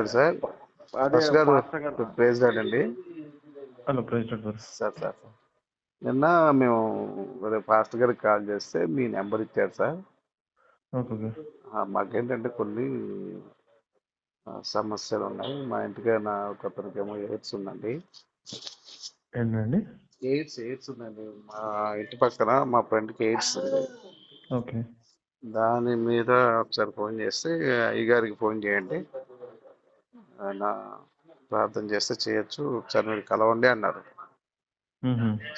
Lord sir. First గారు pastor గారు. Praise lord అండి. Hello president sir sir. నిన్న మేము ఫాస్ట్ గారికి కాల్ చేస్తే మీ నెంబర్ ఇచ్చారు సార్. Okay okay. ఆ, మాకేంటంటే కొన్ని సమస్యలు ఉన్నాయి. మా ఇంటికి నా ఒక అతనికేమో ఎయిడ్స్ ఉందండి. ఏంటండి? ఎయిడ్స్ ఎయిడ్స్ ఉందండి. మా ఇంటి పక్కన మా ఫ్రెండ్కి ఎయిడ్స్ ఉంది. ఓకే. దాని మీద ఒకసారి ఫోన్ చేస్తే అయ్యగారికి ఫోన్ చేయండి. ఆయన ప్రార్థన చేస్తే చేయొచ్చు ఒకసారి మీరు కలవండి అన్నారు.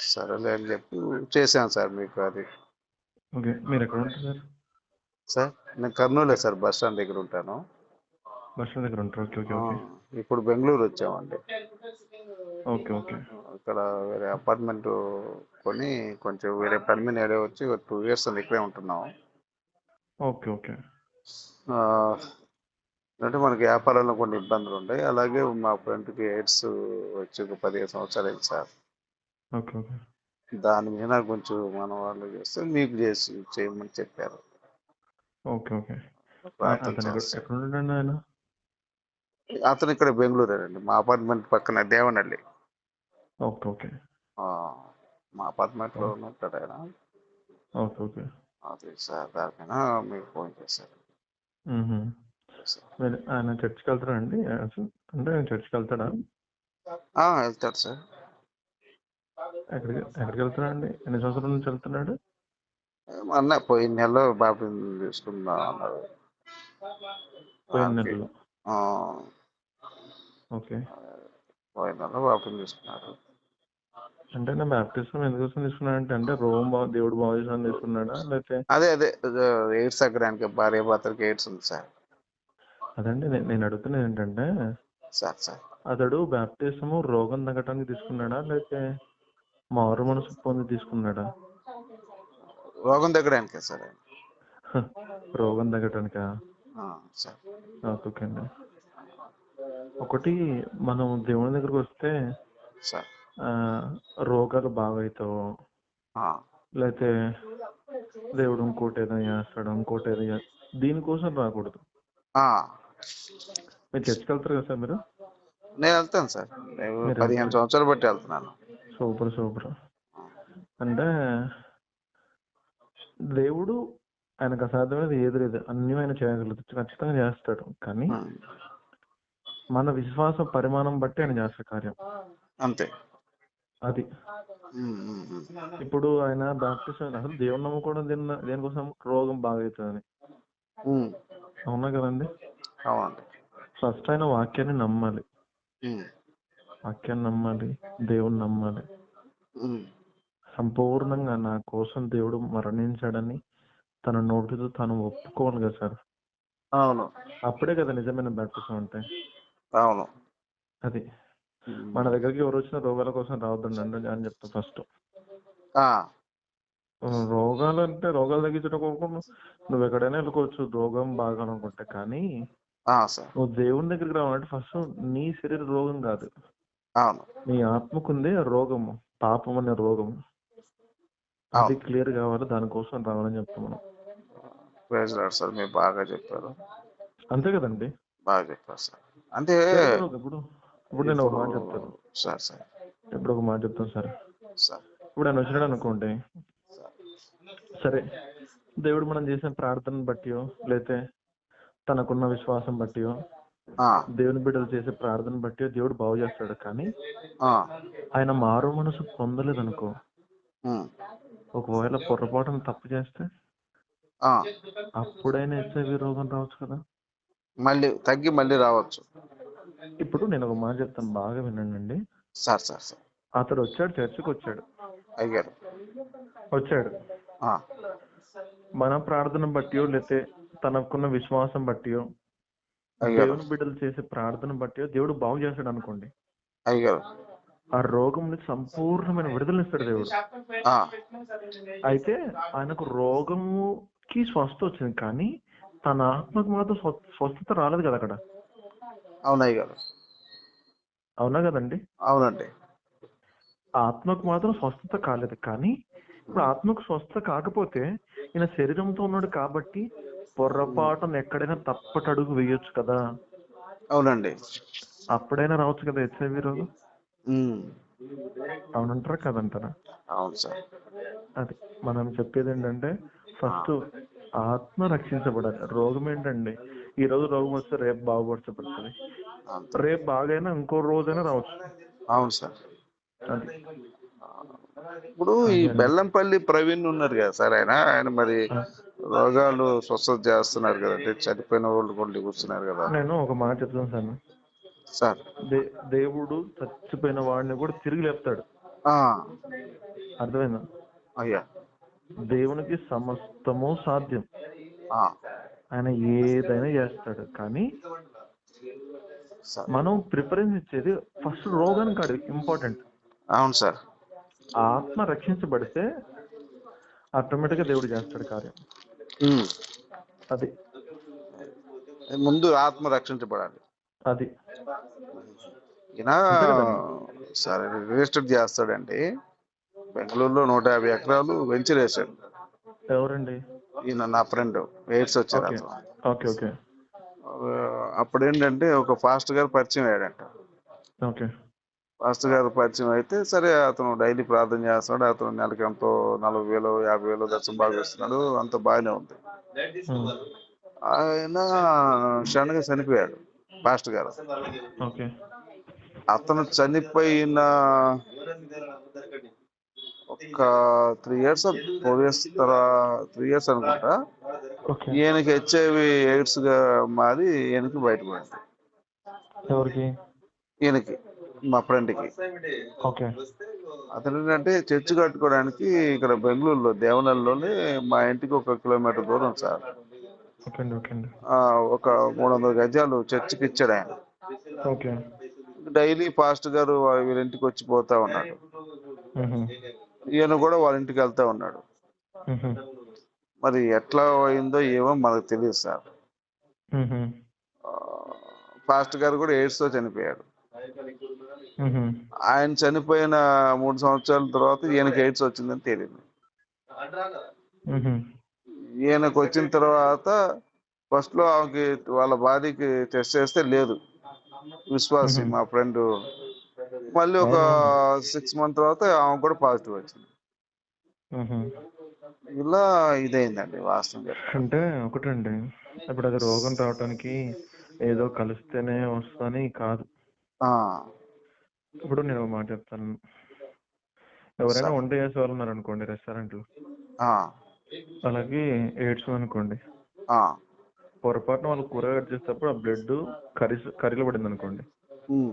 సరేలే అని చెప్పి చేశాను సార్ మీకు అది. ఓకే మీరు ఎక్కడ ఉంటారు సార్? సార్ నేను కర్నూలే సార్ బస్ స్టాండ్ దగ్గర ఉంటాను. బస్ స్టాండ్ దగ్గర ఉంటారు ఓకే ఓకే ఇప్పుడు బెంగళూరు వచ్చామండి. Okay okay. ఇక్కడ వేరే అపార్ట్మెంట్ కొని కొంచెం వేరే పని మీద ఏడే వచ్చి టూ ఇయర్స్ ఇక్కడే ఉంటున్నాం. Okay okay. అంటే మనకి వ్యాపారంలో కొన్ని ఇబ్బందులు ఉంటాయి. అలాగే మా ఫ్రెండ్కి ఎయిడ్స్ వచ్చి ఒక పదిహేను సంవత్సరాలు అయింది సార్. Okay okay. దాని మీద కొంచెం మన వాళ్ళు చేస్తే మీకు చేసి చేయమని చెప్పారు. Okay okay. ప్రార్థన అతను ఎక్కడ చేస్తే. ఎక్కడ ఉంటాడండి ఆయన? అతను ఇక్కడ బెంగళూరేనండి. మా అపార్ట్మెంట్ పక్కన దేవనహల్లి ఓకే ఓకే. ఆ, మా అపార్ట్మెంట్లో ఉంటాడు ఆయన. Okay okay. అది సార్ దానిపైన మీకు ఫోన్ చేశారు. సార్. ఆయన చర్చ్కి వెళ్తారా అండి అంటే ఆయన చర్చ్కి వెళ్తాడా? ఆ, వెళ్తాడు సార్. ఎక్కడికి ఎక్కడికి వెళ్తాడా అండి ఎన్ని సంవత్సరాల నుంచి వెళ్తున్నాడు? అన్న పోయిన నెలలో బాబు తీసుకుందాం అన్నారు పోయిన నెలలో. ఓకే. పోయిన నెలలో బాబుని తీసుకున్నారు అంటే నా బ్యాప్టిజం ఎందుకోసం తీసుకున్నాడంటే అంటే రోమ్ దేవుడు చేసాను తీసుకున్నాడా? లేకపోతే అదే అదే ఎయిడ్స్ తగ్గడానికి భార్య భర్తలకి ఎయిడ్స్ ఉంది సార్. అదండి నేను నేను అడుగుతున్నది ఏంటంటే సార్ సార్. అతడు బ్యాప్టిజము రోగం తగ్గటానికి తీసుకున్నాడా? లేకపోతే మారు మనసు పొంది తీసుకున్నాడా? రోగం తగ్గడానికే సార్? ఆయన. రోగం తగ్గటానికా? ఆ, సార్. ఓకే ఓకే అండి. ఒకటి మనం దేవుని దగ్గరకు వస్తే సార్. ఆ, రోగాలు బాగా అవుతావు ఆ, లేకపోతే దేవుడు ఇంకోటి ఏదో చేస్తాడు? ఇంకోటి ఏదో చేస్తాడు. దీనికోసం రాకూడదు. ఆ. మీరు చర్చికి వెళ్తారు కదా సార్ మీరు? నేను వెళ్తాను సార్. నేను మీరు పదిహేను సంవత్సరాలు బట్టి వెళ్తున్నాను. Super super. అంటే దేవుడు ఆయనకు అసాధ్యమైనది ఏది లేదు. అన్ని ఆయన చేయగలుగుతాడు. ఖచ్చితంగా చేస్తాడు. కానీ మన విశ్వాస పరిమాణం బట్టి ఆయన చేస్తాడు కార్యం. అంతే. అది. ఇప్పుడు ఆయన బాప్టిజం అసలు దేవుని నమ్ముకోవడం దేని దేనికోసం? రోగం బాగా అవుతుందని. అవునా కదండి? అవునండి ఫస్ట్ ఆయన వాక్యాన్ని నమ్మాలి. వాక్యాన్ని నమ్మాలి దేవుని నమ్మాలి. సంపూర్ణంగా నా కోసం దేవుడు మరణించాడని తన నోటితో తను ఒప్పుకోవాలి కదా సార్? అవును. అప్పుడే కదా నిజమైన బ్యాప్టిజం అంటే. అవును. అది. మన దగ్గరికి ఎవరు వచ్చినా రోగాల కోసం రావద్దండి అని చెప్తా ఫస్ట్. రోగాలు అంటే రోగాలు తగ్గించడం నువ్వు ఎక్కడైనా వెళ్ళుకోవచ్చు రోగం బాగా అనుకుంటే కానీ నువ్వు దేవుని దగ్గరికి రావాలంటే ఫస్ట్ నీ శరీర రోగం కాదు. నీ ఆత్మకుంది రోగము పాపం అనే రోగము. అది క్లియర్ కావాలి దానికోసం రావాలని చెప్తాం మనం. సార్ మీరు బాగా చెప్పారు. అంతే కదండి? బాగా చెప్పారు సార్. అంటే ఇప్పుడు ఇప్పుడు నేను ఒక మాట చెప్తాను. Sir sir. ఇప్పుడు ఒక మాట చెప్తాను సార్. సార్. ఇప్పుడు ఆయన వచ్చినాడు అనుకోండి. సరే. దేవుడు మనం చేసిన ప్రార్థన బట్టియో లేతే తనకున్న విశ్వాసం బట్టియో ఆ, దేవుని బిడ్డలు చేసే ప్రార్థన బట్టియో దేవుడు బాగు చేస్తాడు. కానీ ఆయన మారు మనసు పొందలేదు అనుకో ఒకవేళ పొరపాటున తప్పు చేస్తే. అప్పుడైనా హెచ్ఐవి రోగం రావచ్చు కదా? మళ్ళీ తగ్గి మళ్ళీ రావచ్చు. ఇప్పుడు నేను ఒక మాట చెప్తాను బాగా వినండి సార్ సార్ సార్. అతడు వచ్చాడు చర్చికి వచ్చాడు. అయ్యారు వచ్చాడు. మన ప్రార్థన బట్టియో లేతే తనకున్న విశ్వాసం బట్టియో దేవుని బిడ్డలు చేసే ప్రార్థన బట్టియో దేవుడు బాగు చేస్తాడు అనుకోండి. ఆ రోగం నుంచి సంపూర్ణమైన విడుదలనిస్తాడు దేవుడు. అయితే ఆయనకు రోగముకి స్వస్థ వచ్చింది కానీ తన ఆత్మకు మాత్రం స్వ- స్వస్థత రాలేదు కదా అక్కడ. అవును అయ్యారు అవునా కదండి? అవునండి. ఆత్మకు మాత్రం స్వస్థత కాలేదు కానీ ఇప్పుడు ఆత్మకు స్వస్థత కాకపోతే ఈయన శరీరంతో ఉన్నాడు కాబట్టి పొర్రపాటున ఎక్కడైనా తప్పటడుగు వేయొచ్చు కదా. అవునండి. అప్పుడైనా రావచ్చు కదా హెచ్ఐవి రోగం ఉమ్. అవునంటారా కదంటారా? అవును సార్. అది మనం చెప్పేది ఏంటంటే ఫస్ట్ ఆత్మ రక్షించబడాలి. రోగం ఏంటండి? ఈ రోజు రోగం వస్తే రేపు బాగుపరచబడుతుంది రేపు బాగైనా ఇంకో రోజైనా రావచ్చు. అవును సార్. అది. ఇప్పుడు ఈ బెల్లంపల్లి ప్రవీణ్ ఉన్నారు కదా సార్ ఆయన. ఆయన మరి రోగాలు స్వస్థత చేస్తున్నారు కదండి. చనిపోయిన వాళ్ళు కొన్ని కూర్చున్నారు కదా. నేను ఒక మాట చెప్తాను సార్. సార్. దేవుడు చచ్చిపోయిన వాడిని కూడా తిరిగి లేపుతాడు. అర్థమైందా? అయ్యా. దేవునికి సమస్తము సాధ్యం. ఆ, ఆయన ఏదైనా చేస్తాడు. కానీ మనం ప్రిఫరెన్స్ ఇచ్చేది ఫస్ట్ రోగానికి కాదు ఇంపార్టెంట్. అవును సార్. ఆత్మ రక్షించబడితే ఆటోమేటిక్గా దేవుడు చేస్తాడు కార్యం. అది. ముందు ఆత్మ రక్షించబడాలి అది. ఈయన. సరే రిజిస్టర్ చేస్తాడండి. బెంగళూరులో నూట యాభై ఎకరాలు వెంచర్ వేశాడు ఎవరండి? ఈయన నా ఫ్రెండ్ ఎయిడ్స్ వచ్చారు ఓకే. ఓకే అప్పుడు ఏంటంటే ఒక ఫాస్ట్ గారు పరిచయం అయ్యాడంట. ఓకే. ఫాస్ట్ గారు పరిచయం అయితే సరే అతను డైలీ ప్రార్థన చేస్తున్నాడు అతను నెలకి ఎంతో నలభై వేలు యాభై వేలు దర్శనం బాగా ఇస్తున్నాడు అంత బాగానే ఉంది. ఆయన క్షణంగా చనిపోయాడు ఫాస్ట్ గారు. ఓకే. అతను చనిపోయిన ఒక త్రీ ఇయర్స్ ఫోర్ ఇయర్స్ తర్వాత త్రీ ఇయర్స్ అనుకుంటా ఈయనకి హెచ్ఐవి ఎయిడ్స్గా మారి ఈయనకి బయటపడింది. ఎవరికి? ఈయనకి. మా ఫ్రెండ్కి ఓకే. అతను ఏంటంటే చర్చి కట్టుకోవడానికి ఇక్కడ బెంగళూరులో దేవనల్లోనే మా ఇంటికి ఒక కిలోమీటర్ దూరం సార్. ఆ, ఒక మూడు వందల గజాలు చర్చికి ఇచ్చాడు ఆయన. ఓకే. డైలీ పాస్ట్ గారు వీళ్ళ ఇంటికి వచ్చి పోతా ఉన్నాడు. ఈయన కూడా వాళ్ళ ఇంటికి వెళ్తా ఉన్నాడు. మరి ఎట్లా అయిందో ఏమో మనకు తెలియదు సార్. పాస్ట్ గారు కూడా ఎయిడ్స్తో చనిపోయాడు. ఆయన చనిపోయిన మూడు సంవత్సరాల తర్వాత ఈయనకి ఎయిడ్స్ వచ్చిందని తెలియదు మ్హూ. ఈయనకు వచ్చిన తర్వాత ఫస్ట్లో ఆమెకి వాళ్ళ భార్యకి టెస్ట్ చేస్తే లేదు విశ్వాసి. మా ఫ్రెండ్ మళ్ళీ ఒక సిక్స్ మంత్ తర్వాత ఆమె కూడా పాజిటివ్ వచ్చింది. ఇలా ఇదైందండి వాస్తవం. అంటే ఒకటండి ఇప్పుడు అది రోగం రావడానికి ఏదో కలిస్తేనే వస్తుందని కాదు ఆ ఇప్పుడు నేను ఒక మాట చెప్తాను. ఎవరైనా. వంట చేసే వాళ్ళు ఉన్నారు అనుకోండి రెస్టారెంట్లో ఆ. అలాగే ఎయిడ్స్ అనుకోండి ఆ. పొరపాటున వాళ్ళు కూర కట్ చేసేటప్పుడు ఆ బ్లడ్ కర్రీ కర్రీలో పడింది అనుకోండి ఉమ్.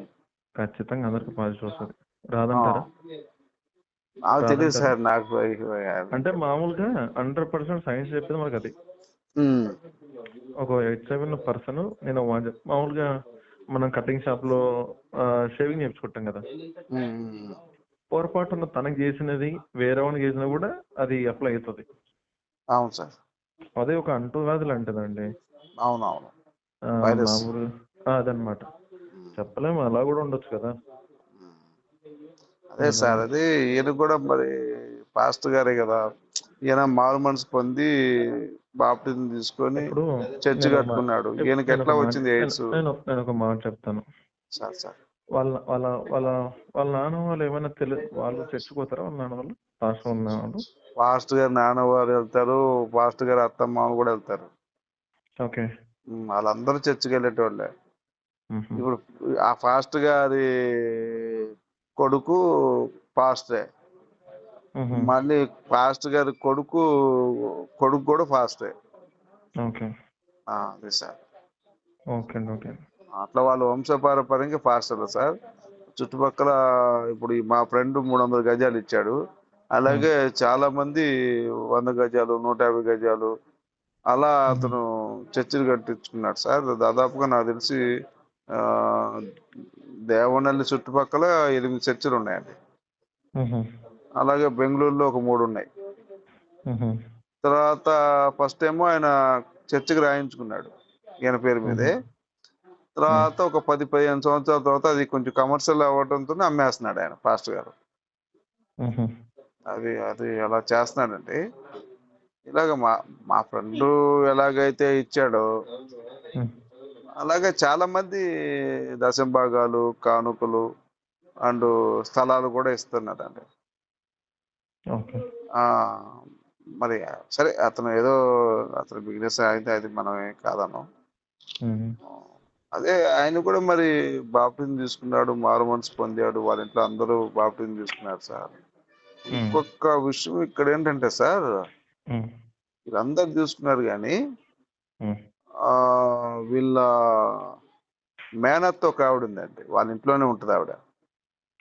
ఖచ్చితంగా అందరికి పాజిటివ్ వస్తుంది. రాదంటారా? తెలియదు రాదంటారా? సార్ నాకు అంటే మామూలుగా హండ్రెడ్ పర్సెంట్ సైన్స్ చెప్పేది మనకు అది ఉమ్. ఒక ఎయిట్ సెవెన్ పర్సన్ నేను మామూలుగా మనం కటింగ్ షాప్లో షేవింగ్ చేయించుకుంటాం కదా. పొరపాటున తనకు చేసినది వేరే వాడికి చేసినా కూడా అది అప్లై అవుతుంది. అవును సార్. అదే ఒక అంటువ్యాధి లాంటిదండి. అవునవును. మామూలు అదనమాట చెప్పలేము అలా కూడా ఉండొచ్చు కదా. అదే సార్ అది ఈయన కూడా మరి పాస్ట్ గారే కదా. ఈయన మారు మనసు పొంది బాప్టిజం తీసుకొని చర్చి కట్టుకున్నాడు. ఈయనకి ఎట్లా వచ్చింది ఎయిడ్స్ నేను- ఒక మాట చెప్తాను. Sir sir. వాళ్ళ వాళ్ళ వాళ్ళ వాళ్ళ నాన్న వాళ్ళు ఏమైనా తెలి వాళ్ళు చచ్చిపోతారా? వాళ్ళ నాన్న వాళ్ళు? ఉన్న వాళ్ళు పాస్ట్ గారు నాన్న వారు వెళ్తారు. పాస్ట్ గారు అత్తమ్మ కూడా వెళ్తారు. ఓకే. వాళ్ళందరూ చర్చికి వెళ్ళేటోళ్ళే. ఇప్పుడు ఆ ఫాస్ట్ గారి కొడుకు పాస్టే. మళ్ళీ ఫాస్ట్ గారి కొడుకు కొడుకు కూడా ఫాస్టే. ఓకే. అదే సార్. ఓకే ఓకే అట్లా వాళ్ళు వంశపారపర్యంగా ఫాస్టర్లు సార్. చుట్టుపక్కల ఇప్పుడు మా ఫ్రెండ్ మూడు వందల గజాలు ఇచ్చాడు. అలాగే చాలా మంది వంద గజాలు నూట యాభై గజాలు అలా అతను చర్చిలు కట్టించుకున్నాడు సార్. దాదాపుగా నాకు తెలిసి ఆ దేవనల్లి చుట్టుపక్కల ఎనిమిది చర్చిలు ఉన్నాయండి. అలాగే బెంగళూరులో ఒక మూడు ఉన్నాయి. తర్వాత ఫస్ట్ ఏమో ఆయన చర్చికి రాయించుకున్నాడు ఈయన పేరు మీదే తర్వాత ఒక పది పదిహేను సంవత్సరాల తర్వాత అది కొంచెం కమర్షియల్ అవ్వడంతో అమ్మేస్తున్నాడు ఆయన పాస్టర్ గారు. అది అది అలా చేస్తున్నాడండి ఇలాగ మా మా ఫ్రెండ్ ఎలాగైతే ఇచ్చాడో. అలాగే చాలా మంది దశంభాగాలు కానుకలు అండ్ స్థలాలు కూడా ఇస్తున్నారండి మరి సరే అతను ఏదో అతను బిజినెస్ అయితే అది మనమే కాదను. అదే ఆయన కూడా మరి బాప్టిజం తీసుకున్నాడు మారు మనసు పొందాడు వాళ్ళ ఇంట్లో అందరూ బాప్టిజం తీసుకున్నారు సార్. ఇంకొక విషయం ఇక్కడ ఏంటంటే సార్. వీళ్ళందరూ తీసుకున్నారు కానీ వీళ్ళ మేనత్త ఒక ఆవిడ ఉందండి వాళ్ళ ఇంట్లోనే ఉంటుంది ఆవిడ.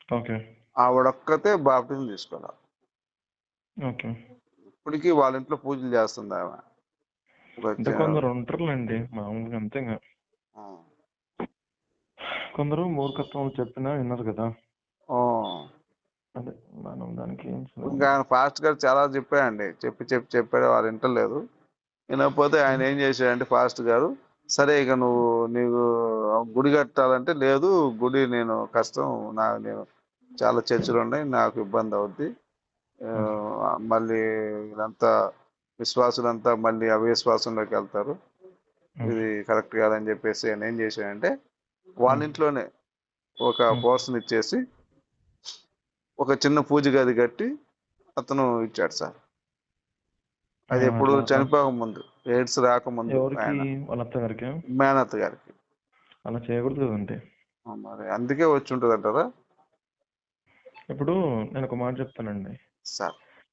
ఓకే. ఆవిడొక్కతే బాప్టిజం తీసుకోవాలి. ఇప్పటికీ వాళ్ళ ఇంట్లో పూజలు చేస్తుంది ఆమె కొందరు ఉంటారులేండి మామూలుగా అంతే. కొందరు మూర్ఖత్వం చెప్పినా విన్నారు కదా. అదే మనం దానికి. ఇంకా ఆయన ఫాస్ట్ గారు చాలా చెప్పాయండి చెప్పి చెప్పి చెప్పాడు వాళ్ళు వింటలేదు వినకపోతే ఆయన ఏం చేశాడంటే ఫాస్ట్ గారు సరే ఇక నువ్వు నీకు గుడి కట్టాలంటే లేదు గుడి నేను కష్టం నా నేను చాలా చర్చలు ఉన్నాయి నాకు ఇబ్బంది అవుద్ది మళ్ళీ ఇదంతా విశ్వాసులంతా మళ్ళీ అవిశ్వాసంలోకి వెళ్తారు. ఇది కరెక్ట్ కాదని చెప్పేసి ఆయన ఏం చేశాడంటే వాళ్ళ ఇంట్లోనే ఒక. పోర్షన్ ఇచ్చేసి ఒక చిన్న పూజ గది కట్టి అతను ఇచ్చాడు సార్. అది ఎప్పుడు చనిపోక ముందు ఎయిడ్స్ రాకముందు మేనత్ గారికి? అలా చేయకూడదు కదండి. ఆ, మరి అందుకే వచ్చి ఉంటుంది అంటారా ఇప్పుడు నేను ఒక మాట చెప్తానండి. సార్.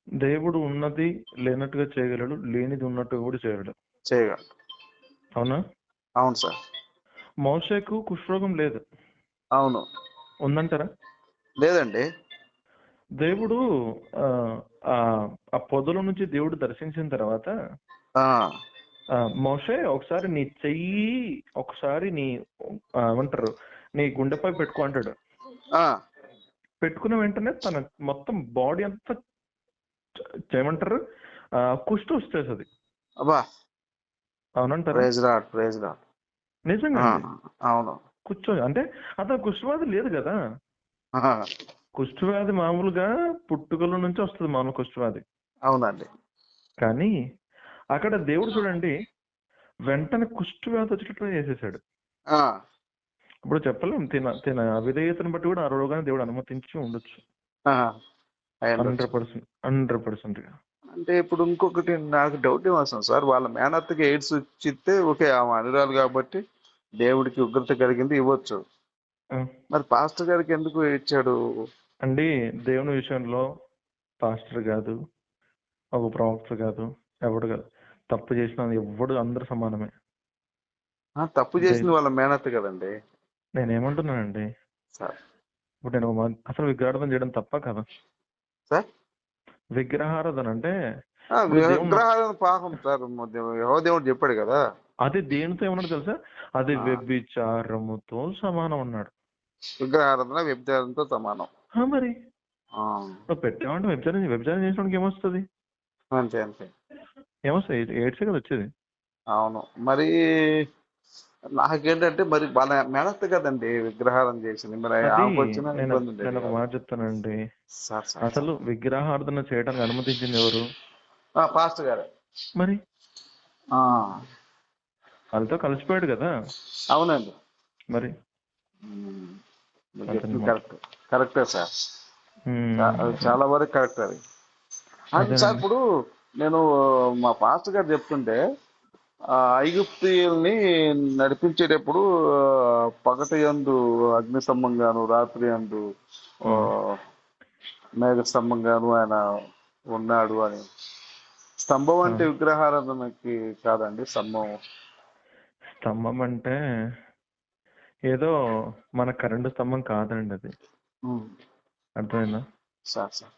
దేవుడు ఉన్నది లేనట్టుగా చేయగలడు లేనిది ఉన్నట్టుగా కూడా చేయగలడు. చేయగలరు అవునా? అవును సార్. మోషకు కుష్ఠరోగం లేదు. అవును. ఉందంటారా? లేదండి. దేవుడు ఆ, పొదల నుంచి దేవుడు దర్శించిన తర్వాత మోషే ఒకసారి నీ చెయ్యి ఒకసారి నీ ఏమంటారు నీ గుండెపై పెట్టుకో అంటాడు. పెట్టుకున్న వెంటనే తన మొత్తం బాడీ అంతా చ- ఏమంటారు ఆ, కుష్టు వచ్చేస్తుంది. అబ్బా! అవునంటారు? ప్రైజ్ రాడ్ ప్రైజ్ రాడ్ నిజంగా. అవును. కూర్చో అంటే అతను కుష్ఠవ్యాధి లేదు కదా? కుష్ఠవ్యాధి మామూలుగా పుట్టుకల నుంచి వస్తుంది మామూలు కుష్ఠవ్యాధి అవునండి. కానీ అక్కడ దేవుడు చూడండి వెంటనే కుష్ఠవ్యాధి వచ్చేటట్లు చేసేసాడు. ఇప్పుడు చెప్పలేం. తిన తిన అవిధేయతను బట్టి కూడా ఆ రోగాన్ని దేవుడు అనుమతించి ఉండొచ్చు. హండ్రెడ్ పర్సెంట్ హండ్రెడ్ పర్సెంట్గా అంటే ఇప్పుడు ఇంకొకటి నాకు డౌట్ ఏమొస్తుంది సార్? వాళ్ళ మేనత్తకి ఎయిడ్స్ ఇచ్చితే ఓకే ఆమె అనురాలు కాబట్టి దేవుడికి ఉగ్రత కలిగింది ఇవ్వచ్చు. మరి పాస్టర్ గారికి ఎందుకు ఇచ్చాడు? అండి దేవుని విషయంలో పాస్టర్ కాదు ఒక ప్రవక్త కాదు ఎవడు కాదు. తప్పు చేసిన ఎవడు అందరు సమానమే. ఆ, తప్పు చేసింది వాళ్ళ మేనత్త కదండి. నేనేమంటున్నానండి? సార్. ఇప్పుడు నేను ఒక అసలు విగ్రహారాధన చేయడం తప్ప కదా? సార్? విగ్రహారాధన అంటే ఆ, విగ్రహాలను పాపం సార్. యెహోవా దేవుడు చెప్పాడు కదా? అది దేనితో ఏమన్నాడు తెలుసా? అది ఆ. వ్యభిచారముతో సమానం అన్నాడు. విగ్రహారాధన వ్యభిచారంతో సమానం. ఆ, మరి? ఆ, నువ్వు పెట్టామంటే వ్యభిచారం వ్యభిచారం చేసినోడికి ఏమొస్తుంది? అంతే అంతే. ఏమొస్తుంది? ఎయిడ్స్ కదా వచ్చేది. అవును. మరి నాకేంటంటే మరి వాళ్ళ మేనత్త కదండి విగ్రహారం చేసింది. మరి నేను ఒక. మాట చెప్తానండి. అసలు విగ్రహారాధన చేయడానికి అనుమతించింది ఎవరు? ఆ, పాస్టర్ గారు. మరి? ఆ, వాళ్ళతో కలిసిపోయాడు కదా? అవునండి. మరి. కరెక్ట్. కరెక్టే సార్. చాలా వరకు కరెక్ట్ అది. సార్. ఇప్పుడు నేను మా పాస్టర్ గారు చెప్తుంటే ఐగుప్తీయుల్ని నడిపించేటప్పుడు పగటి యందు అగ్ని స్తంభంగాను రాత్రి యందు ఆ, మేఘ స్తంభంగాను ఆయన ఉన్నాడు అని. స్తంభం అంటే విగ్రహారాధనకి కాదండి స్తంభం. స్తంభం అంటే ఏదో మన కరెంటు స్తంభం కాదండి అది. అర్థమైందా? Sir sir.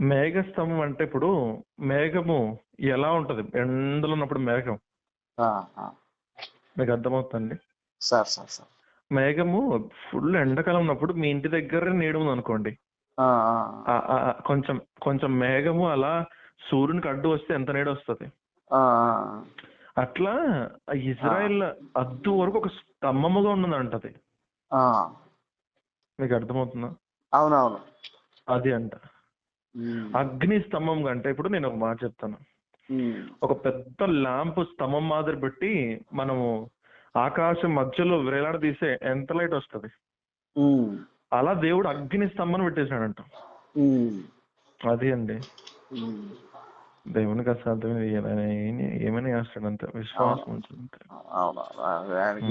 మేఘ స్తంభం అంటే ఇప్పుడు మేఘము ఎలా ఉంటది? ఎండలో ఉన్నప్పుడు మేఘం. మీకు అర్థమవుతుంది సార్ సార్ సార్. మేఘము ఫుల్ ఎండాకాలం ఉన్నప్పుడు మీ ఇంటి దగ్గర నీడ ఉంది అనుకోండి కొంచెం కొంచెం మేఘము అలా సూర్యునికి అడ్డు వస్తే ఎంత నీడ వస్తుంది? అట్లా ఇజ్రాయెల్ అద్దు వరకు ఒక స్తంభముగా ఉన్నదంటది. ఆ, మీకు అర్థమవుతుందా? అవునవును. అది అంట. అగ్ని స్తంభం కంటే ఇప్పుడు నేను ఒక మాట చెప్తాను. ఉమ్, ఒక పెద్ద ల్యాంప్ స్తంభం మాదిరి పెట్టి మనము ఆకాశం మధ్యలో వేలాడదీసే ఎంత లైట్ వస్తుంది? ఉమ్, అలా దేవుడు అగ్ని స్తంభం పెట్టేశాడంట. ఉమ్, అది అండి. దేవునికి ఏమి- ఏమైనా చేస్తాడు అంతే. విశ్వాసం ఉంటుంది.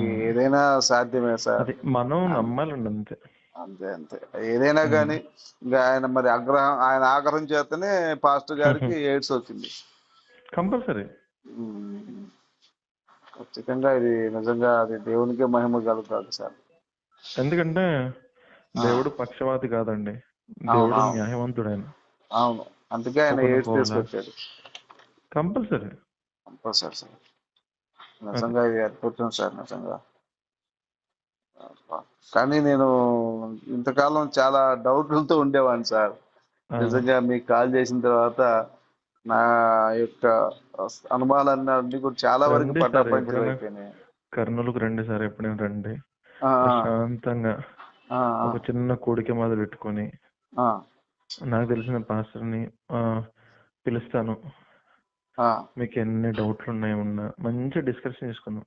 ఏదైనా సాధ్యమే సార్. మనం నమ్మాలండి అంతే. అంతే అంతే. ఏదైనా కానీ ఇంకా ఆయన మరి ఆగ్రహం ఆయన ఆగ్రహం చేతనే పాస్టర్ గారికి ఎయిడ్స్ వచ్చింది. కంపల్సరీ. ఖచ్చితంగా ఇది నిజంగా అది దేవునికే మహిమ కలుగుతుంది సార్. ఎందుకంటే. దేవుడు పక్షవాతి కాదండి. దేవుడు. న్యాయవంతుడు ఆయన అవును. అందుకే ఆయన ఎయిడ్స్? తీసుకొచ్చాడు. కంపల్సరీ. Compulsory sir. నిజంగా ఇది అద్భుతం సార్ నిజంగా. కానీ నేను ఇంతకాలం చాలా డౌట్లతో ఉండేవాడిని సార్. నిజంగా మీకు కాల్ చేసిన తర్వాత నా యొక్క అనుమానాలన్నీ కూడా చాలా వరకు. అయిపోయినాయి. కర్నూలుకు రండి సార్ ఎప్పుడైనా రండి. ప్రశాంతంగా ఒక చిన్న కోడిక మొదలు పెట్టుకొని నాకు తెలిసిన పాస్టర్ని పిలుస్తాను. మీకు ఎన్ని డౌట్లు ఉన్నాయన్నా మంచి డిస్కషన్ చేసుకుందాం.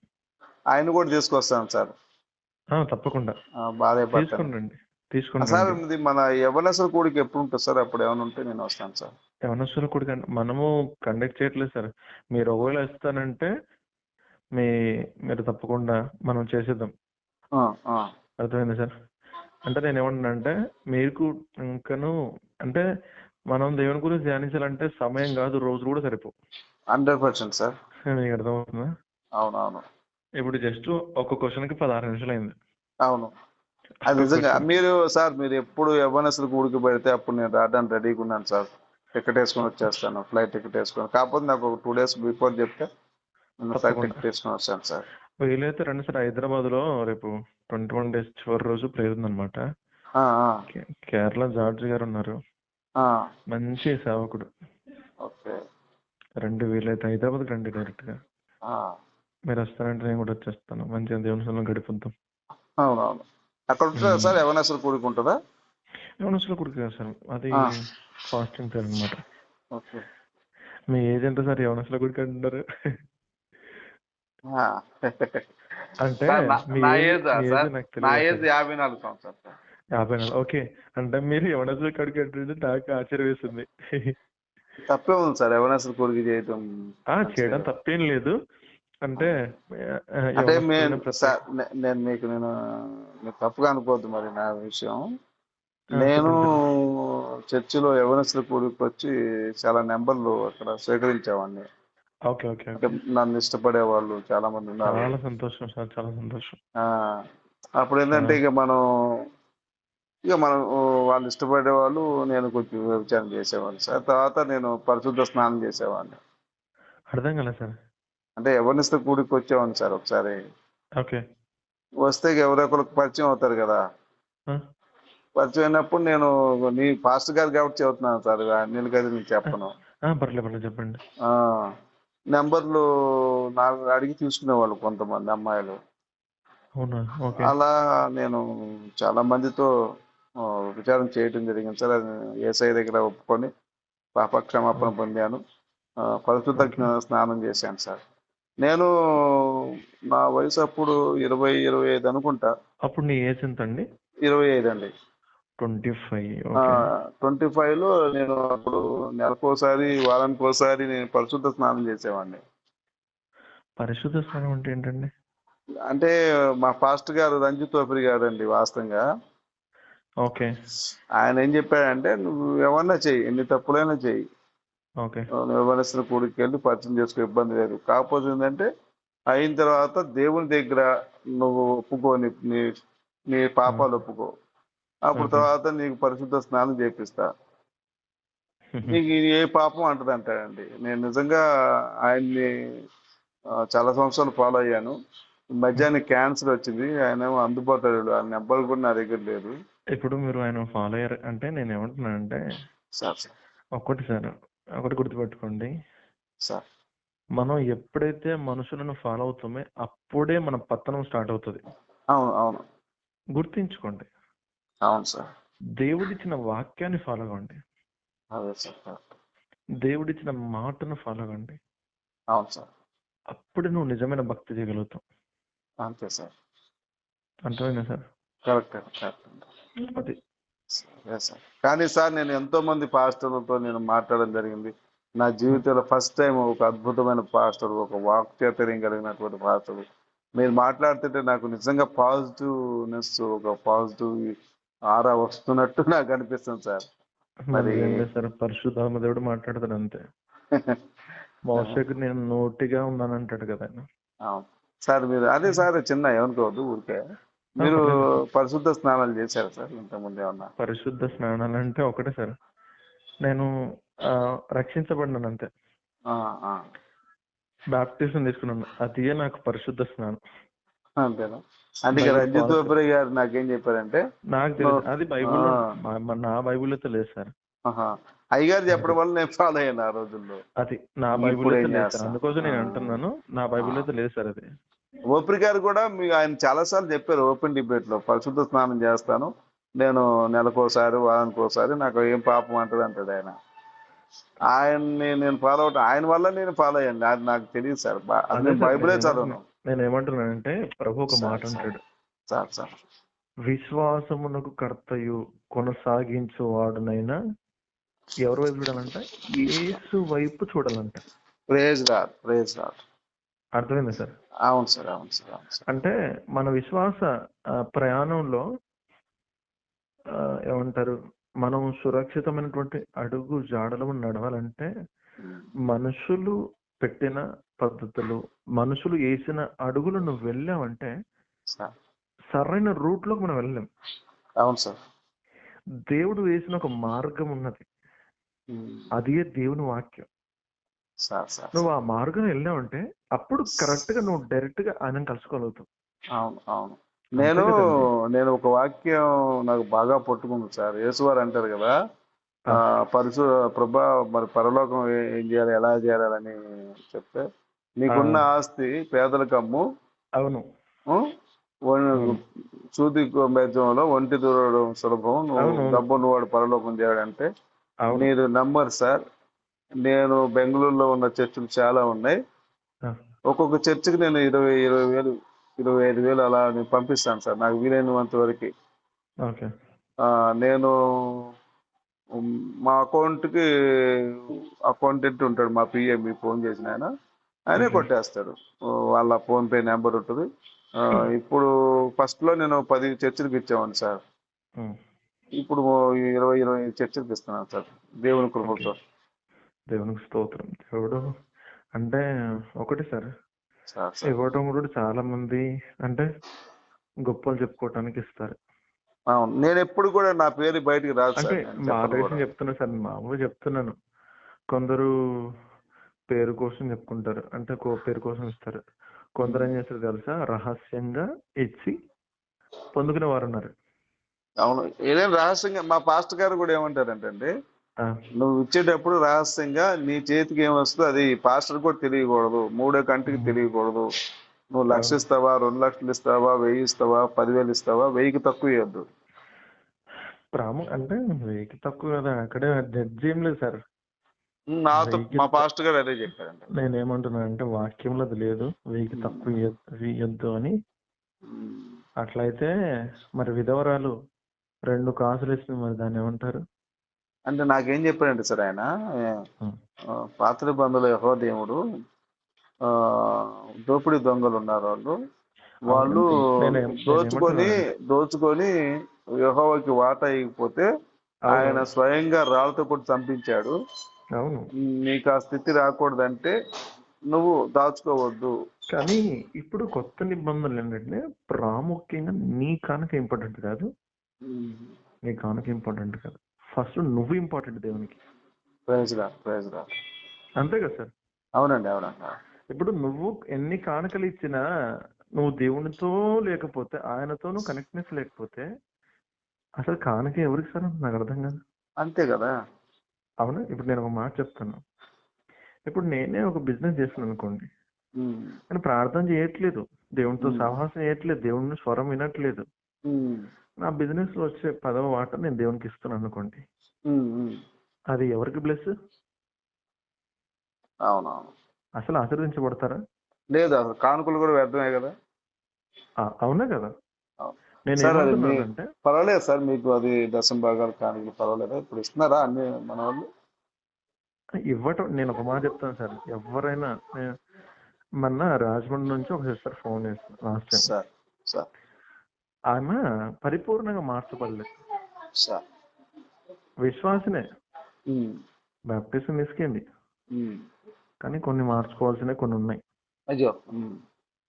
ఆయన కూడా తీసుకొస్తాను సార్. తప్పకుండా. బాధే రండి తీసుకుని సార్ ఇది మన యవనసల కూడికి ఎప్పుడు ఉంటుంది సార్? అప్పుడు ఏమైనా ఉంటే నేను వస్తాను సార్. యవనస్తుల కూడా మనము కండక్ట్ చేయట్లేదు సార్. మీరు ఒకవేళ ఇస్తానంటే మీ మీరు తప్పకుండా మనం చేసేద్దాం. అర్థమైంది సార్? అంటే నేను ఏమంటున్నానంటే మీకు ఇంకను అంటే మనం దేవుని గురించి ధ్యానించాలంటే సమయం కాదు రోజు కూడా సరిపో హండ్రెడ్ పర్సెంట్ సార్. మీకు అర్థమవుతుందా? అవునవును. ఇప్పుడు జస్ట్ ఒక క్వశ్చన్కి పదహారు నిమిషాలు అయింది. అవును. అది నిజంగా మీరు సార్ మీరు ఎప్పుడు యవ్వనస్తులు కూడికి పెడితే అప్పుడు నేను రావడానికి రెడీగా ఉన్నాను సార్. టికెట్ వేసుకొని వచ్చేస్తాను ఫ్లైట్ టికెట్ వేసుకొని. కాకపోతే నాకు ఒక టూ డేస్ బిఫోర్ చెప్తే. టికెట్ వేసుకొని వస్తాను సార్. వీలైతే రండి సార్ హైదరాబాద్లో రేపు ట్వంటీ వన్ డేస్ చివరి రోజు ప్రేయర్ ఉందన్నమాట. కేరళ జార్జ్ గారు ఉన్నారు. మంచి సేవకుడు. ఓకే. రండి వీలైతే హైదరాబాద్ రండి డైరెక్ట్గా మీరు వస్తారంటే నేను కూడా వచ్చేస్తాను. మంచిగా దేవుని సన్నిధిలో గడిపిద్దాం. అవునవును అక్కడ ఉంటుందా సార్? యవనస్తులు కూడికి ఉంటుందా యవనస్తుల కొడుకు కదా సార్. అది ఆ. ఫాస్టింగ్ పేరు అనమాట ఓకే. మీ ఏజ్ ఎంత సార్? యవనస్తుల కొడుకు అంటున్నారు. ఆ. అంటే సార్, నా- మీ నా ఏజ్- ఏజ్ మీ ఏజ్ సార్? నాకు నా తెలియదు ఏజ్ యాభై నాలుగు సంవత్సరాలు సార్. యాభై నాలుగు. ఓకే. అంటే మీరు యవనస్తుల కొడుకు అంటే నాకు ఆశ్చర్యం వేస్తుంది తప్పే ఉంది సార్. యవనస్తులు కూడికి చేయటం ఆ చేయడం తప్పేం లేదు. అంటే అంటే యవనస్తులైన మేము ప్రతి- సార్ నే- నేను మీకు నేను మీకు తప్పుగా అనుకోవద్దు మరి నా విషయం. నేను. చర్చిలో యవనస్తుల కూడికి వచ్చి చాలా నెంబర్లు అక్కడ స్వీకరించేవాడిని ఓకే ఓకే అంటే నన్ను ఇష్టపడే వాళ్ళు చాలా మంది ఉన్నారు. చాలా సంతోషం సార్ చాలా సంతోషం. అప్పుడు ఏంటంటే ఇక మనం ఇక మనం వాళ్ళు ఇష్టపడే వాళ్ళు నేను కొంచెం వ్యభిచారం చేసేవాడిని సార్. తర్వాత నేను పరిశుద్ధ స్నానం చేసేవాడిని. అర్థం కదా సార్. అంటే యవనస్తుల కూడికి వచ్చేవాడిని సార్ ఒకసారి. ఓకే. వస్తే ఎవరో ఒకరికి పరిచయం అవుతారు కదా. పరిచయం అయినప్పుడు నేను నీ పాస్టర్ గారు కాబట్టి చెబుతున్నాను సార్ అనిల్ గారి నేను చెప్పను. ఆ, పర్లేదు పర్లేదు చెప్పండి. ఆ, నెంబర్లు నాకు అడిగి తీసుకునేవాళ్ళు కొంతమంది అమ్మాయిలు. అవునా? ఓకే. అలా నేను చాలా మందితో ఆ, విచారం చేయడం జరిగింది సార్. అది ఏసఐ దగ్గర ఒప్పుకొని పాప క్షమాపణ పొందాను. ఆ, పరిశుద్ధ. స్నానం చేశాను సార్. నేను నా వయసు అప్పుడు ఇరవై ఇరవై ఐదు అనుకుంటా. అప్పుడు నీ ఏజ్ ఎంత అండి ఇరవై ఐదు అండి. ట్వంటీ ఫైవ్ ట్వంటీ ఫైవ్లో నేను అప్పుడు నెలకోసారి వారానికి ఒకసారి నేను పరిశుద్ధ స్నానం చేసేవాడిని. పరిశుద్ధ స్నానం అంటే ఏంటండి? అంటే మా ఫాస్ట్ గారు రంజిత్ తోపిరి గారు అండి వాస్తవంగా. ఓకే. ఆయన ఏం చెప్పాడంటే నువ్వు ఏమన్నా చెయ్యి ఎన్ని తప్పులైనా చెయ్యి. ఓకే. నువ్వు ఎవరిన కూడికి వెళ్ళి పరిచయం చేసుకో ఇబ్బంది లేదు. కాకపోతే ఏంటంటే అయిన తర్వాత దేవుని దగ్గర నువ్వు ఒప్పుకో నీ నీ పాపాలు ఒప్పుకో. అప్పుడు. తర్వాత నీకు పరిశుద్ధ స్నానం చేపిస్తా. నీకు ఏ పాపం అంటది అంటాడండి నేను నిజంగా ఆయన్ని చాలా సంవత్సరాలు ఫాలో అయ్యాను. మధ్యాహ్నం క్యాన్సర్ వచ్చింది. ఆయన అందుబాటులో లేడు. ఆ నెంబర్ కూడా నా దగ్గర లేదు. ఇప్పుడు మీరు ఆయన ఫాలో అయ్యారు అంటే నేను ఏమంటున్నానంటే సార్. ఒకటి సార్ ఒకటి గుర్తుపెట్టుకోండి. సార్. మనం ఎప్పుడైతే మనుషులను ఫాలో అవుతామో అప్పుడే మన పతనం స్టార్ట్ అవుతుంది. అవును అవును. గుర్తించుకోండి. అవును సార్. దేవుడిచ్చిన వాక్యాన్ని ఫాలో అవ్వండి. అదే సార్ దేవుడిచ్చిన మాటను ఫాలో అవ్వండి. అవును సార్. అప్పుడు నువ్వు నిజమైన భక్తి చేయగలుగుతావు. అంతే సార్. అర్థమైందా సార్? Correct correct. అది సరే కానీ సార్ నేను ఎంతో మంది పాస్టర్లతో నేను మాట్లాడడం జరిగింది. నా జీవితంలో ఫస్ట్ టైం ఒక అద్భుతమైన పాస్టర్ ఒక వాక్చాతుర్యం కలిగినటువంటి పాస్టర్. మీరు మాట్లాడుతుంటే నాకు నిజంగా పాజిటివ్నెస్ ఒక పాజిటివ్ ఆరా వస్తున్నట్టు నాకు అనిపిస్తుంది సార్. మరి సార్ పరిశుద్ధాత్మ దేవుడు మాట్లాడతాడు అంతే. మోసకు నేను నోటిగా ఉన్నాను అంటాడు కదా సార్ మీరు అదే సార్ చిన్న ఏమనుకోవద్దు ఊరికే. మీరు పరిశుద్ధ స్నానాలు చేశారు సార్ ఇంతకుముందు ఏమన్నా? పరిశుద్ధ స్నానాలు అంటే ఒకటే సార్. నేను రక్షించబడినాను అంతే. బాప్టిజం తీసుకున్నాను. అదే నాకు పరిశుద్ధ స్నానం. అంతేనా? అందుకే రంజిత్. బాబురి గారు నాకేం చెప్పారంటే నాకు తెలుసు అది బైబుల్. నా బైబిల్ అయితే లేదు సార్. అయ్యగారు చెప్పడం వల్ల నేను ఫాలో అయ్యాను ఆ రోజుల్లో. అది నా బైబిల్ అయితే లేదు సార్? అందుకోసం నేను. అంటున్నాను నా బైబిల్ అయితే లేదు సార్ అది. ఓపిరి గారు కూడా మీ ఆయన చాలా సార్లు చెప్పారు ఓపెన్ డిబేట్లో పరిశుద్ధ స్నానం చేస్తాను నేను నెలకోసారి వారానికోసారి నాకు ఏం పాపం అంటది అంటాడు ఆయన. ఆయన్ని నేను ఫాలో అవటం ఆయన వల్ల నేను ఫాలో అయ్యాను అది నాకు తెలియదు సార్ నేను బైబిలే చదవను. నేను ఏమంటున్నానంటే ప్రభు ఒక మాట. అంటాడు. Sir sir. విశ్వాసమునకు కర్తయు కొనసాగించు వాడునైనా ఎవరి వైపు చూడాలంట? యేసు వైపు చూడాలంట. ప్రేజ్ గాడ్ ప్రేజ్ గాడ్ అర్థమైందా సార్? అవును సార్ అవును సార్ అవును సార్. అంటే మన విశ్వాస ప్రయాణంలో ఏమంటారు మనం సురక్షితమైనటువంటి అడుగు జాడలు నడవాలంటే మనుషులు పెట్టిన పద్ధతులు మనుషులు వేసిన అడుగులు నువ్వు వెళ్ళావంటే సార్. సరైన రూట్లోకి మనం వెళ్ళలేం. అవును సార్. దేవుడు వేసిన ఒక మార్గం ఉన్నది. అదే దేవుని వాక్యం. సార్ సార్ నువ్వు ఆ మార్గం వెళ్ళావంటే అప్పుడు కరెక్ట్గా నువ్వు డైరెక్ట్గా ఆయన కలుసుకోగలుగుతావు. అవును అవును. నేను. నేను ఒక వాక్యం నాకు బాగా పట్టుకుంది సార్. యేసువారు అంటారు కదా పరశు ప్రభా మరి పరలోకం ఏ- చేయాలి ఎలా చేయాలని చెప్తే నీకున్న. ఆస్తి పేదలకు అమ్ము అవును. సూది బెజ్జంలో ఒంటి దూరడం సులభం. నువ్వు. డబ్బును వాడు పరలోకం చేయడంటే మీరు నమ్మరు సార్. నేను బెంగళూరులో ఉన్న చర్చిలు చాలా ఉన్నాయి. ఒక్కొక్క చర్చికి నేను ఇరవై ఇరవై వేలు ఇరవై ఐదు వేలు అలా నేను పంపిస్తాను సార్ నాకు వీలైనంత వరకు. నేను మా అకౌంట్కి అకౌంటెంట్ ఉంటాడు మా పిఏ మీ ఫోన్ చేసిన ఆయన. ఆయనే. కొట్టేస్తాడు. వాళ్ళ ఫోన్ పే నెంబర్ ఉంటుంది. ఇప్పుడు ఫస్ట్లో నేను పది చర్చిలకు ఇచ్చేవాడిని సార్. ఇప్పుడు ఇరవై ఇరవై చర్చిలకు ఇస్తున్నాను సార్. దేవుని కృపతో. దేవునికి స్తోత్రం. దేవుడు అంటే ఒకటి సార్. ఇవ్వటం కూడా చాలా మంది అంటే గొప్పలు చెప్పుకోవటానికి ఇస్తారు. నేను ఎప్పుడు కూడా నా పేరు బయటికి రాదు అంటే సార్ నేను మా చెప్పను దేశం కూడా. చెప్తున్నా సార్ మామూలుగా చెప్తున్నాను. కొందరు పేరు కోసం చెప్పుకుంటారు. అంటే కో- పేరు కోసం ఇస్తారు. కొందరు ఏం చేస్తారు తెలుసా? రహస్యంగా ఇచ్చి పొందుకునే వారు ఉన్నారు అవును. ఏదైనా రహస్యంగా మా పాస్టర్ గారు కూడా ఏమంటారంటే ఆ, నువ్వు ఇచ్చేటప్పుడు రహస్యంగా నీ చేతికి ఏం వస్తుందో అది పాస్టర్ కూడా తెలియకూడదు. మూడో కంటికి తెలియకూడదు. నువ్వు లక్ష ఇస్తావా రెండు లక్షలు ఇస్తావా వెయ్యి ఇస్తావా పదివేలు ఇస్తావా వెయ్యికి తక్కువ ఇవ్వద్దు ప్రాము అంటే వెయ్యికి తక్కువ కదా అక్కడే జడ్జి ఏం లేదు సార్. నాతో మా పాస్టర్ గారు అదే చెప్పారంట. నేనేమంటున్నా అంటే వాక్యంలో అది లేదు. వెయ్యికి తక్కువ ఇయ్యొద్దు అని. అట్లయితే మరి విధవరాలు రెండు కాసులు ఇస్తుంది మరి దాన్ని ఏమంటారు? అంటే నాకేం చెప్పారంటే సార్ ఆయన పాత్ర బంధువుల యహో దేవుడు ఆ దోపిడీ దొంగలు ఉన్నారు వాళ్ళు. వాళ్ళు దోచుకొని దోచుకొని యహోవాకి వాటా ఇవ్వకపోతే అవును. ఆయన స్వయంగా రాళ్ళతో కూడా చంపించాడు. నీకు ఆ స్థితి రాకూడదంటే నువ్వు దాచుకోవద్దు. కానీ ఇప్పుడు కొత్త నిబంధనలు ఏంటంటే ప్రాముఖ్యంగా నీ కానుక ఇంపార్టెంట్ కాదు. నీ కానుక ఇంపార్టెంట్ కాదు. ఫస్ట్ నువ్వు ఇంపార్టెంట్ దేవునికి. అంతే కదా సార్? అవునండి అవునండి. ఇప్పుడు నువ్వు ఎన్ని కానుకలు ఇచ్చినా నువ్వు దేవునితో లేకపోతే ఆయనతో నువ్వు కనెక్ట్నెస్ లేకపోతే అసలు కానుక ఎవరికి సార్? నాకు అర్థం కాదు. అంతే కదా? అవునా? ఇప్పుడు నేను ఒక మాట చెప్తాను. ఇప్పుడు నేనే ఒక బిజినెస్ చేస్తున్నాను అనుకోండి. నేను ప్రార్థన చేయట్లేదు. దేవునితో. సహవాసం చేయట్లేదు. దేవుని స్వరం వినట్లేదు. నా బిజినెస్లో వచ్చే పదవ వాట నేను దేవునికి ఇస్తున్నాను అనుకోండి. అది ఎవరికి బ్లెస్? అవునవును. అసలు ఆశీర్వదించబడతారా? లేదు అసలు కానుకలు కూడా వ్యర్థమే కదా. అవునా కదా. నేను పర్వాలేదు సార్ మీకు అది దశం భాగాలు కానుకలు పర్వాలేదు? ఇప్పుడు ఇస్తున్నారా అన్ని మన వాళ్ళు? ఇవ్వటం నేను ఒక మాట చెప్తాను సార్. ఎవరైనా నేను- మొన్న రాజమండ్రి నుంచి ఒక సిస్టర్ ఫోన్ చేస్తాను లాస్ట్ టైం. Sir sir. ఆమె పరిపూర్ణంగా మార్చబడలేదు. విశ్వాసనే. బాప్టిజం తీసుకెళ్ళి. కానీ కొన్ని మార్చుకోవాల్సినవి కొన్ని ఉన్నాయి. అయ్యో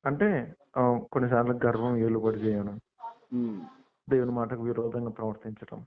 అంటే కొన్నిసార్లు గర్వం ఏలుబడి చేయడం. దేవుని మాటకు విరోధంగా ప్రవర్తించడం